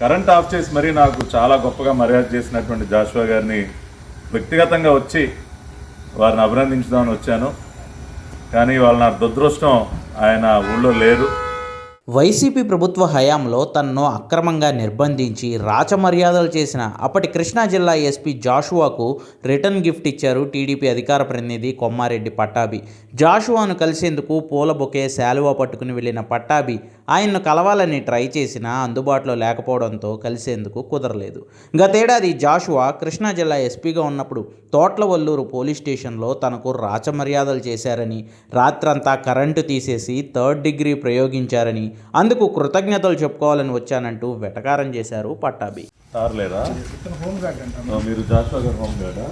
Current of చేసి మరీ నాకు చాలా గొప్పగా మర్యాద చేసినటువంటి జాషువా గారిని వ్యక్తిగతంగా వచ్చి వారిని అభినందించుదామని వచ్చాను. కానీ వాళ్ళ నా దురదృష్టం ఆయన ఊళ్ళో లేరు. వైసీపీ ప్రభుత్వ హయాంలో తనను అక్రమంగా నిర్బంధించి రాచమర్యాదలు చేసిన అప్పటి కృష్ణా జిల్లా ఎస్పీ జాషువాకు రిటర్న్ గిఫ్ట్ ఇచ్చారు టీడీపీ అధికార ప్రతినిధి కొమ్మారెడ్డి పట్టాభి. జాషువాను కలిసేందుకు పూల బొకే శాలువా పట్టుకుని వెళ్ళిన పట్టాభి ఆయన్ను కలవాలని ట్రై చేసినా అందుబాటులో లేకపోవడంతో కలిసేందుకు కుదరలేదు. గతేడాది జాషువా కృష్ణా జిల్లా ఎస్పీగా ఉన్నప్పుడు తోట్లవల్లూరు పోలీస్ స్టేషన్లో తనకు రాచమర్యాదలు చేశారని రాత్రంతా కరెంటు తీసేసి థర్డ్ డిగ్రీ ప్రయోగించారని అందుకు కృతజ్ఞతలు చెప్పుకోవాలని వచ్చానంటూ వెటకారం చేశారు పట్టాభి. సార్ లేరా? హోమ్ గార్డ్ అంట ఓ, మీరు జాషువా గారు హోమ్ గార్డా?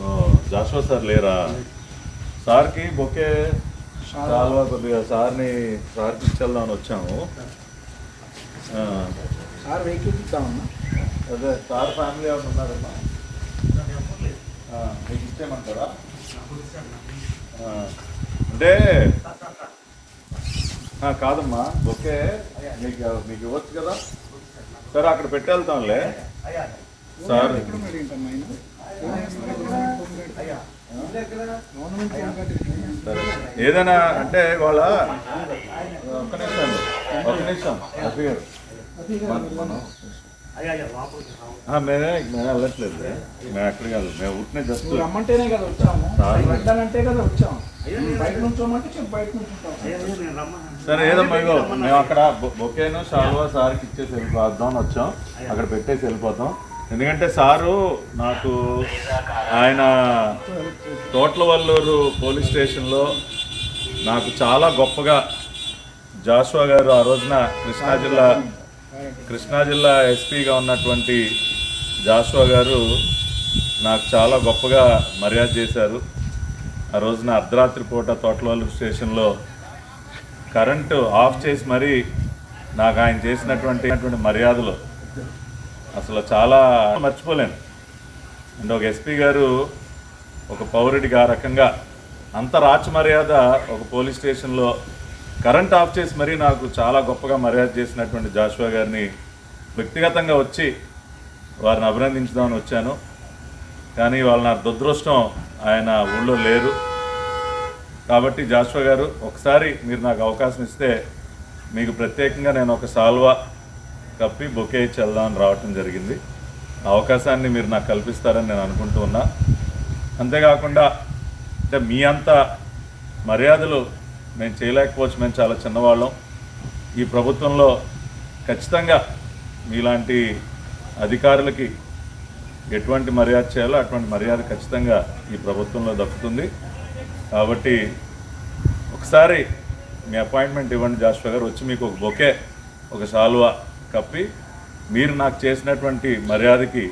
ఓ, జాషువా సార్ లేరా? సార్కి బొకే చాలా కొద్దిగా సార్ని ఇచ్చేద్దామని వచ్చాము. ఆ, సార్ వెహికల్ అదే సార్ ఫ్యామిలీ ఎవరు ఉన్నారమ్మా? ఆ, మీకు ఇచ్చేయమంటారా? ఆ, అంటే ఆ, కాదమ్మా బొకే మీకు మీకు ఇవ్వచ్చు కదా? సరే అక్కడ పెట్టేళ్తాంలే. సార్. ఏదైనా అంటే వాళ్ళ ఒక్క నిమిషం ఒక నిమిషం. గారు. మేమే మేము వెళ్ళట్లేదు. మేము ఎక్కడ కాదు మేము ఉట్టినే జస్ట్ రమ్మంటేనే కదా వచ్చాము. సార్. వెళ్ళాలంటే కదా వచ్చాము. బయట నుంచోమంటే బయట నుంచుంటాం సరే ఏదమ్మా ఇగో మేము అక్కడ బొకేను షాల్వా సార్కి ఇచ్చేసి వెళ్ళిపోద్దాం అని వచ్చాం. అక్కడ పెట్టేసి వెళ్ళిపోతాం. ఎందుకంటే సారు నాకు ఆయన తోట్లవల్లూరు పోలీస్ స్టేషన్లో నాకు చాలా గొప్పగా జాషువా గారు ఆ రోజున కృష్ణా జిల్లా కృష్ణా జిల్లా ఎస్పీగా ఉన్నటువంటి జాషువా గారు నాకు చాలా గొప్పగా మర్యాద చేశారు. ఆ రోజున అర్ధరాత్రి పూట తోటలవల్లూరు స్టేషన్లో కరెంటు ఆఫ్ చేసి మరీ నాకు ఆయన చేసినటువంటి మర్యాదలు అసలు చాలా మర్చిపోలేను. అండ్ ఒక ఎస్పీ గారు ఒక పౌరుడికి ఆ రకంగా అంత రాచమర్యాద ఒక పోలీస్ స్టేషన్లో కరెంట్ ఆఫ్ చేసి మరీ నాకు చాలా గొప్పగా మర్యాద చేసినటువంటి జాషువా గారిని వ్యక్తిగతంగా వచ్చి వారిని అభినందించుదామని వచ్చాను. కానీ వాళ్ళ నా దురదృష్టం ఆయన ఊళ్ళో లేరు. కాబట్టి జాషువా గారు ఒకసారి మీరు నాకు అవకాశం ఇస్తే మీకు ప్రత్యేకంగా నేను ఒక సాల్వా కప్పి బొకే ఇచ్చి వెళ్దామని రావటం జరిగింది. అవకాశాన్ని మీరు నాకు కల్పిస్తారని నేను అనుకుంటూ ఉన్నా. అంతేకాకుండా అంటే మీ అంత మర్యాదలు మేము చేయలేకపోవచ్చు. మేము చాలా చిన్నవాళ్ళం. ఈ ప్రభుత్వంలో ఖచ్చితంగా మీలాంటి అధికారులకి ఎటువంటి మర్యాద చేయాలో అటువంటి మర్యాద ఖచ్చితంగా ఈ ప్రభుత్వంలో దక్కుతుంది. కాబట్టి ఒకసారి మీ అపాయింట్మెంట్ ఇవ్వండి జాషువా గారు వచ్చి మీకు ఒక బొకే ఒక శాలువా కప్పి మీరు నాకు చేసినటువంటి మర్యాదకి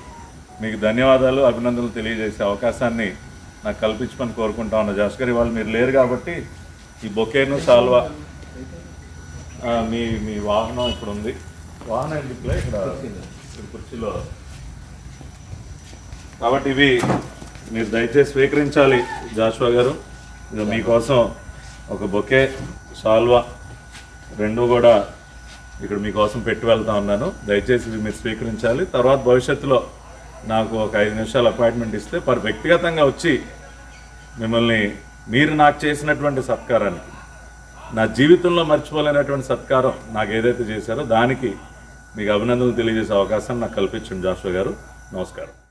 మీకు ధన్యవాదాలు అభినందనలు తెలియజేసే అవకాశాన్ని నాకు కల్పించమని కోరుకుంటా ఉన్నా. జాష్ గారు ఇవాళ మీరు లేరు కాబట్టి ఈ బొకేను సాల్వా మీ మీ వాహనం ఇక్కడ ఉంది. వాహనం ఎందుకులే ఇక్కడ కుర్చీలో. కాబట్టి ఇవి మీరు దయచేసి స్వీకరించాలి జాషువా గారు. మీకోసం ఒక బొకే సాల్వా రెండు కూడా ఇక్కడ మీకోసం పెట్టి వెళ్తా ఉన్నాను. దయచేసి ఇవి మీరు స్వీకరించాలి. తర్వాత భవిష్యత్తులో నాకు ఒక ఐదు నిమిషాలు అపాయింట్మెంట్ ఇస్తే పర్ వ్యక్తిగతంగా వచ్చి మిమ్మల్ని మీరు నాకు చేసినటువంటి సత్కారానికి నా జీవితంలో మర్చిపోలేనటువంటి సత్కారం నాకు ఏదైతే చేశారో దానికి మీకు అభినందనలు తెలియజేసే అవకాశం నాకు కల్పించండి జాషువా గారు. నమస్కారం.